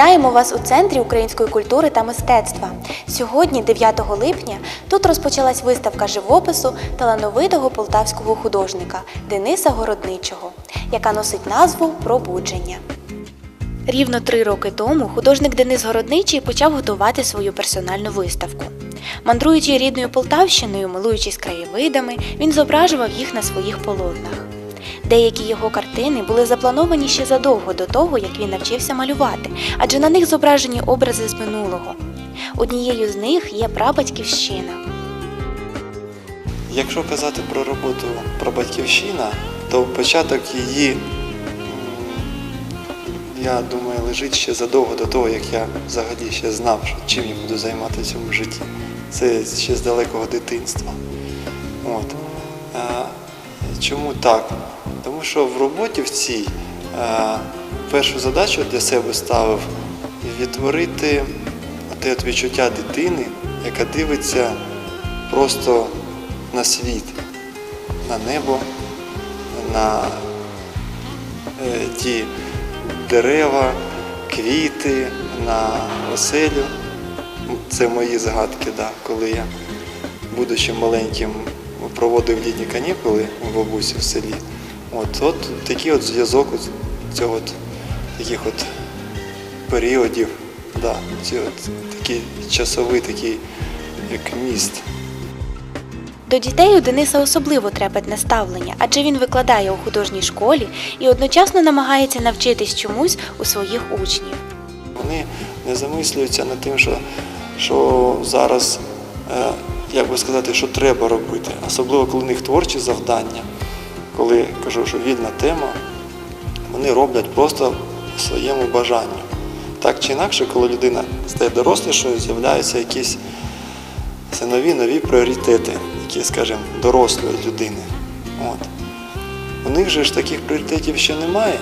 Вітаємо вас у Центрі української культури та мистецтва. Сьогодні, 9 липня, тут розпочалась виставка живопису талановитого полтавського художника Дениса Городничого, яка носить назву Пробудження. Рівно три роки тому художник Денис Городничий почав готувати свою персональну виставку. Мандруючи рідною Полтавщиною, милуючись краєвидами, він зображував їх на своїх полотнах. Деякі його картини були заплановані ще задовго до того, як він навчився малювати, адже на них зображені образи з минулого. Однією з них є прабатьківщина. Якщо казати про роботу про батьківщина, то початок її, я думаю, лежить ще задовго до того, як я взагалі ще знав, чим я буду займатися в цьому житті. Це ще з далекого дитинства. От. Чому так? Тому що в роботі в цій а, першу задачу для себе ставив відтворити те відчуття дитини, яка дивиться просто на світ, на небо, на е, ті дерева, квіти, на оселю. Це мої згадки, да, коли я, будучи маленьким, проводив літні канікули у бабусі в селі. От, от такий от зв'язок цього от, таких от періодів, да, ці от, такий часовий такий як міст. До дітей у Дениса особливо трепетне ставлення, адже він викладає у художній школі і одночасно намагається навчитись чомусь у своїх учнів. Вони не замислюються над тим, що, що зараз, е, як би сказати, що треба робити. Особливо, коли у них творчі завдання, коли кажу, що вільна тема, вони роблять просто по своєму бажанню. Так чи інакше, коли людина стає дорослішою, з'являються якісь це нові нові пріоритети, які, скажімо, дорослої людини. От. У них же ж таких пріоритетів ще немає.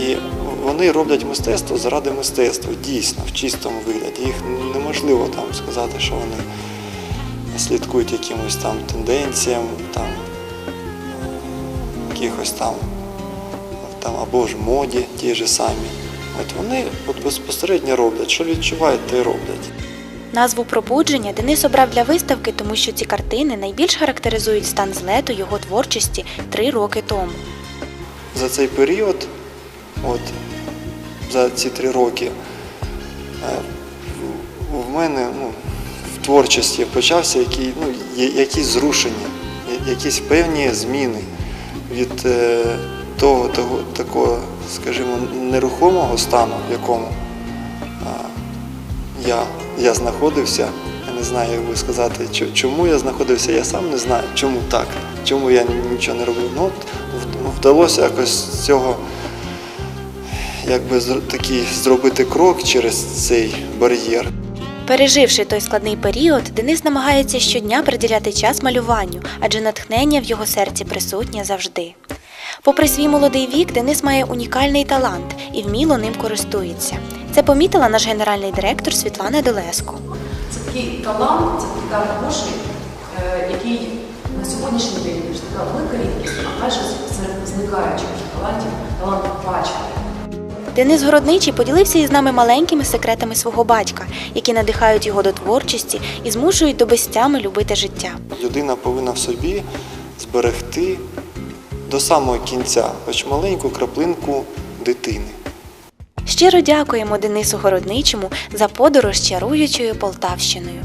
І вони роблять мистецтво заради мистецтва, дійсно, в чистому вигляді. Їх неможливо там сказати, що вони слідкують якимось там тенденціям, там, якихось там, там або ж моді ті ж самі. От вони от безпосередньо роблять, що відчувають, те й роблять. Назву пробудження Денис обрав для виставки, тому що ці картини найбільш характеризують стан злету його творчості три роки тому. за цей період, от за ці три роки, е, в- мене ну, творчості почався який, ну, якісь зрушення, якісь певні зміни від е, того, того такого, скажімо, нерухомого стану, в якому я, я знаходився. Я не знаю, як би сказати, чому я знаходився, я сам не знаю, чому так, чому я нічого не робив. Ну, вдалося якось цього якби такий зробити крок через цей бар'єр. Переживши той складний період, Денис намагається щодня приділяти час малюванню, адже натхнення в його серці присутнє завжди. Попри свій молодий вік, Денис має унікальний талант і вміло ним користується. Це помітила наш генеральний директор Світлана Долеско. Це такий талант, це така гроші, е, який на сьогоднішній день така велика рідкість, а майже серед зникаючих талантів талант бачення. Денис Городничий поділився із нами маленькими секретами свого батька, які надихають його до творчості і змушують до безтями любити життя. Людина повинна в собі зберегти до самого кінця, хоч маленьку краплинку дитини. Щиро дякуємо Денису Городничому за подорож чаруючою Полтавщиною.